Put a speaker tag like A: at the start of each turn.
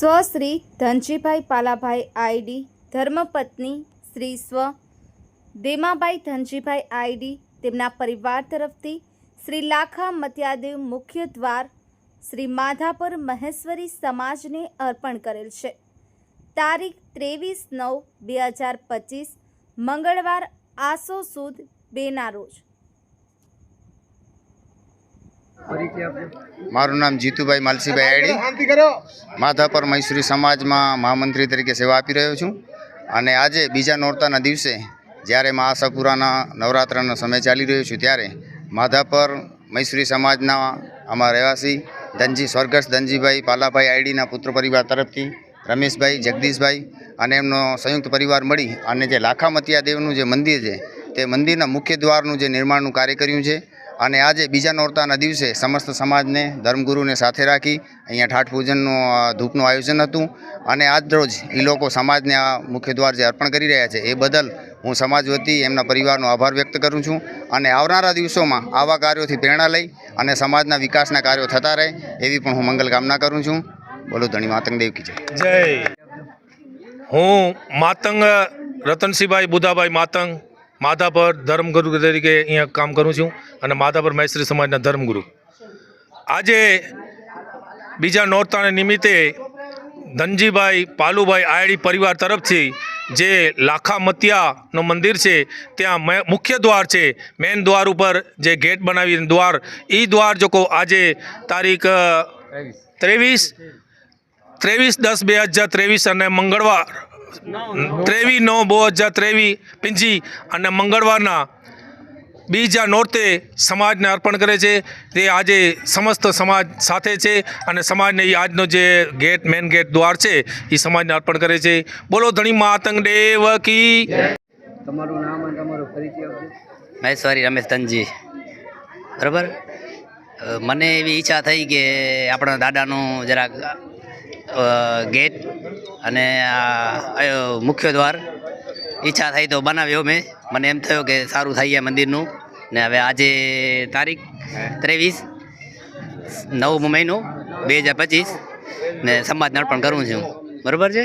A: સ્વશ્રી Dhanjibhai Palabhai ID, ધર્મપત્ની શ્રી સ્વ દેમાબાઈ Dhanjibhai ID, તેમના પરિવાર તરફથી શ્રી લાખા મત્યાદેવ મુખ્ય દ્વાર, શ્રી માધાપર મહેશ્વરી સમાજને અર્પણ કરેલ છે. તારીખ ત્રેવીસ નવ બે હજાર પચીસ, મંગળવાર આસો સુદ, બેના રોજ.
B: મારું નામ જીતુભાઈ માલસીભાઈ આઈડી માધાપર મૈસૂરી સમાજમાં મહામંત્રી તરીકે સેવા આપી રહ્યો છું. અને આજે બીજા નોરતાના દિવસે જ્યારે મહાસપુરાના નવરાત્રાનો નવરાત્રનો સમય ચાલી રહ્યો છું ત્યારે માધાપર મૈસૂરી સમાજના અમારા રહેવાસી ધનજી સ્વર્ગસ્થ ધનજીભાઈ પાલાભાઈ આઈડીના પુત્ર પરિવાર તરફથી રમેશભાઈ જગદીશભાઈ અને એમનો સંયુક્ત પરિવાર મળી અને જે લાખામતિયા દેવનું જે મંદિર છે તે મંદિરના મુખ્ય દ્વારનું જે નિર્માણનું કાર્ય કર્યું છે. અને આજે બીજા નોરતાના દિવસે સમસ્ત સમાજને, ધર્મગુરુને સાથે રાખી અહીંયા ઠાઠ પૂજનનું ધૂપનું આયોજન હતું. અને આજ રોજ એ લોકો સમાજને આ મુખ્ય દ્વાર જે અર્પણ કરી રહ્યા છે એ બદલ હું સમાજ વતી એમના પરિવારનો આભાર વ્યક્ત કરું છું. અને આવનારા દિવસોમાં આવા કાર્યોથી પ્રેરણા લઈ અને સમાજના વિકાસના કાર્યો થતા રહે એવી પણ હું મંગલ કામના કરું છું. બોલો ધણી માતંગ દેવ કી જય.
C: હું માતંગ રતનસિંહભાઈ બુધાભાઈ માતંગ માધાપર ધર્મગુરુ તરીકે અહીંયા કામ કરું છું અને માધાપર મૈત્રી સમાજના ધર્મગુરુ. આજે બીજા નોરતાને નિમિત્તે ધનજીભાઈ પાલુભાઈ આયડી પરિવાર તરફથી જે લાખા મતિયાનું મંદિર છે ત્યાં મુખ્ય દ્વાર છે મેન દ્વાર ઉપર જે ગેટ બનાવી દ્વાર એ દ્વાર જોકો આજે તારીખ ત્રેવીસ ત્રેવીસ દસ બે હજાર ત્રેવીસ અને મંગળવાર ત્રેવીસ નવ બે હજાર ત્રેવીસ પિંજી અને મંગળવારના બીજા નોરતે સમાજને અર્પણ કરે છે. તે આજે સમસ્ત સમાજ સાથે છે અને સમાજને એ આજનો જે ગેટ મેન ગેટ દ્વાર છે એ સમાજને અર્પણ કરે છે. બોલો ધણી માતંગ દેવ કી
D: તમારું નામ અને તમારો પરિચય
E: મહેશ્વરી રમેશ ધનજી. બરાબર? મને એવી ઈચ્છા થઈ કે આપણા દાદાનું જરાક ગેટ અને આ મુખ્ય દ્વાર ઈચ્છા થઈ તો બનાવ્યો મેં. મને એમ થયો કે સારું થઈ ગયા મંદિરનું. ને હવે આજે તારીખ ત્રેવીસ નવમો મહિનો, બે હજાર પચીસ. ને સમાજને અર્પણ કરું છું. બરાબર છે?